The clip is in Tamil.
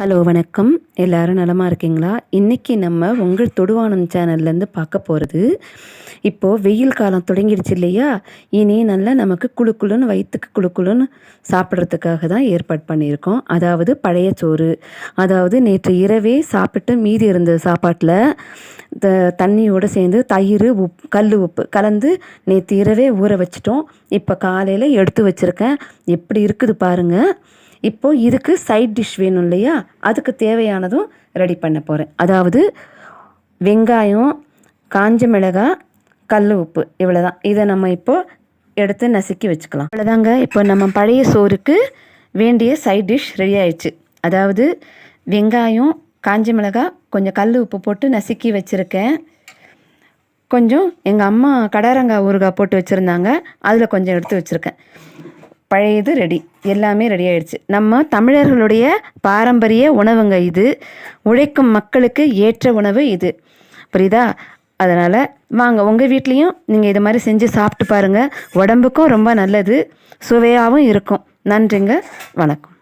ஹலோ வணக்கம். எல்லாரும் நலமாக இருக்கீங்களா? இன்றைக்கி நம்ம உங்கள் தொடுவானம் சேனல்லேருந்து பார்க்க போகிறது இப்போது வெயில் காலம் தொடங்கிடுச்சு இல்லையா? இனி நல்லா நமக்கு குளு குளுன்னு வயிற்றுக்கு குழுக்குழுன்னு குளுன்னு சாப்பிட்றதுக்காக தான் ஏற்பாடு பண்ணியிருக்கோம். அதாவது பழைய சோறு. அதாவது நேற்று இரவே சாப்பிட்டு மீதி இருந்த சாப்பாட்டில் த தண்ணியோடு சேர்ந்து தயிர் உப் கல் உப்பு கலந்து நேற்று இரவே ஊற வச்சிட்டோம். இப்போ காலையில் எடுத்து வச்சுருக்கேன். எப்படி இருக்குது பாருங்கள் இப்போது இதுக்கு சைட் டிஷ் வேணும் இல்லையா? அதுக்கு தேவையானதும் ரெடி பண்ண போகிறேன் அதாவது வெங்காயம் காஞ்ச மிளகாய் கல் உப்பு இவ்வளோ தான் இதை நம்ம இப்போது எடுத்து நசுக்கி வச்சுக்கலாம். இவ்வளோதாங்க இப்போ நம்ம பழைய சோறுக்கு வேண்டிய சைட் டிஷ் ரெடி ஆயிடுச்சு. அதாவது வெங்காயம் காஞ்ச மிளகாய் கொஞ்சம் கல் உப்பு போட்டு நசுக்கி வச்சுருக்கேன். கொஞ்சம் எங்கள் அம்மா கடரங்காய் ஊறுகாய் போட்டு வச்சுருந்தாங்க. அதில் கொஞ்சம் எடுத்து வச்சுருக்கேன். பழையது ரெடி எல்லாமே ரெடி ஆயிடுச்சு. நம்ம தமிழர்களுடைய பாரம்பரிய உணவுங்க இது. உழைக்கும் மக்களுக்கு ஏற்ற உணவு இது. புரியுதா? அதனால் வாங்க உங்கள் வீட்லேயும் நீங்கள் இது மாதிரி செஞ்சு சாப்பிட்டு பாருங்கள் உடம்புக்கும் ரொம்ப நல்லது. சுவையாகவும் இருக்கும். நன்றிங்க. வணக்கம்.